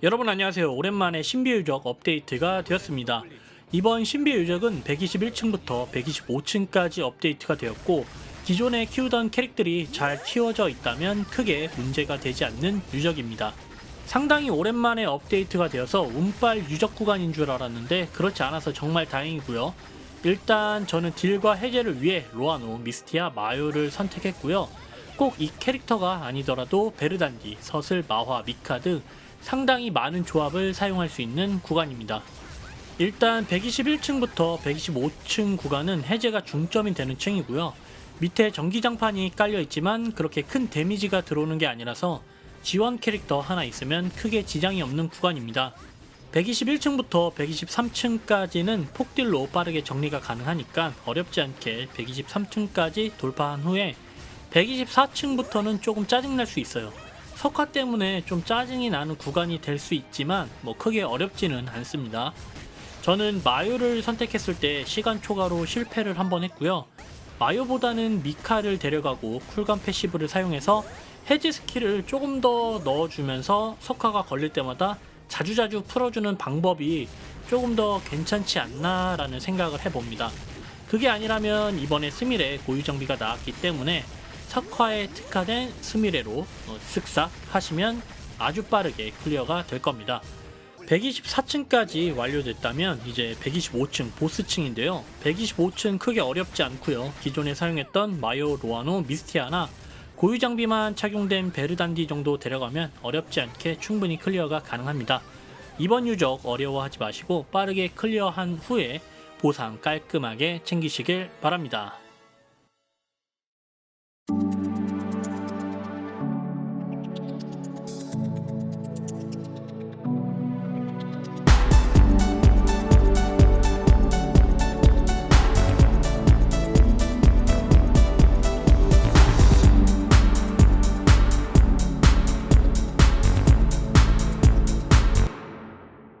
여러분 안녕하세요. 오랜만에 신비 유적 업데이트가 되었습니다. 이번 신비 유적은 121층부터 125층까지 업데이트가 되었고 기존에 키우던 캐릭들이 잘 키워져 있다면 크게 문제가 되지 않는 유적입니다. 상당히 오랜만에 업데이트가 되어서 운빨 유적 구간인 줄 알았는데 그렇지 않아서 정말 다행이고요. 일단 저는 딜과 해제를 위해 로아노, 미스티아, 마요를 선택했고요. 꼭 이 캐릭터가 아니더라도 베르단디, 서슬, 마화, 미카 등 상당히 많은 조합을 사용할 수 있는 구간입니다. 일단 121층부터 125층 구간은 해제가 중점이 되는 층이고요. 밑에 전기장판이 깔려 있지만 그렇게 큰 데미지가 들어오는 게 아니라서 지원 캐릭터 하나 있으면 크게 지장이 없는 구간입니다. 121층부터 123층까지는 폭딜로 빠르게 정리가 가능하니까 어렵지 않게 123층까지 돌파한 후에 124층부터는 조금 짜증날 수 있어요. 석화 때문에 좀 짜증이 나는 구간이 될 수 있지만 뭐 크게 어렵지는 않습니다. 저는 마요를 선택했을 때 시간 초과로 실패를 한번 했고요. 마요보다는 미카를 데려가고 쿨감 패시브를 사용해서 해지 스킬을 조금 더 넣어주면서 석화가 걸릴 때마다 자주자주 풀어주는 방법이 조금 더 괜찮지 않나라는 생각을 해봅니다. 그게 아니라면 이번에 스미레 고유 정비가 나왔기 때문에 석화에 특화된 스미레로 어, 쓱싹 하시면 아주 빠르게 클리어가 될 겁니다. 124층까지 완료됐다면 이제 125층 보스층인데요. 125층 크게 어렵지 않고요. 기존에 사용했던 마요 로아노 미스티아나 고유 장비만 착용된 베르단디 정도 데려가면 어렵지 않게 충분히 클리어가 가능합니다. 이번 유적 어려워하지 마시고 빠르게 클리어한 후에 보상 깔끔하게 챙기시길 바랍니다.